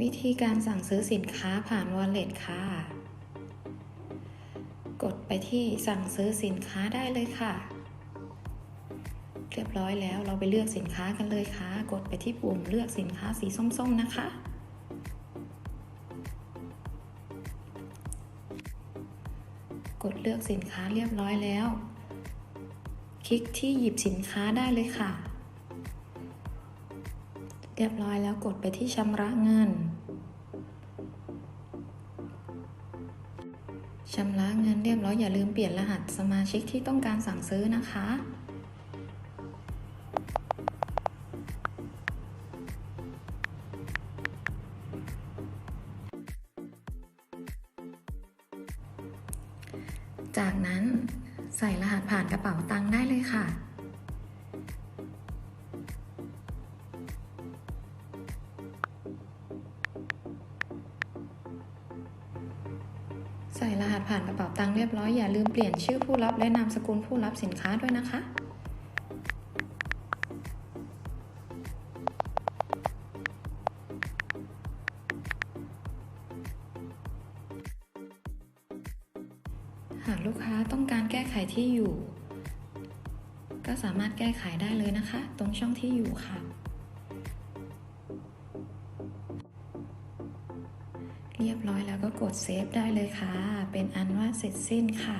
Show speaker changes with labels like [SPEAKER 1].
[SPEAKER 1] วิธีการสั่งซื้อสินค้าผ่าน Wallet ค่ะ กดไปที่สั่งซื้อสินค้าได้เลยค่ะ เรียบร้อยแล้วเราไปเลือกสินค้ากันเลยค่ะ กดไปที่ปุ่มเลือกสินค้าสีส้มๆนะคะ กดเลือกสินค้าเรียบร้อยแล้ว คลิกที่หยิบสินค้าได้เลยค่ะ เรียบร้อยแล้วกดไปที่ชำระเงินชำระเงินเรียบร้อยอย่าลืมเปลี่ยนรหัสสมาชิกที่ต้องการสั่งซื้อนะคะ จากนั้นใส่รหัสผ่านกระเป๋าตังค์ได้เลยค่ะ ใส่รหัสผ่านกระเป๋าตังค์เรียบร้อยอย่าลืมเปลี่ยนชื่อผู้รับและนามสกุลผู้รับสินค้าด้วยนะคะ หากลูกค้าต้องการแก้ไขที่อยู่ ก็สามารถแก้ไขได้เลยนะคะ ตรงช่องที่อยู่ค่ะ เรียบร้อยแล้วก็กดเซฟได้เลยค่ะ เป็นอันว่าเสร็จสิ้นค่ะ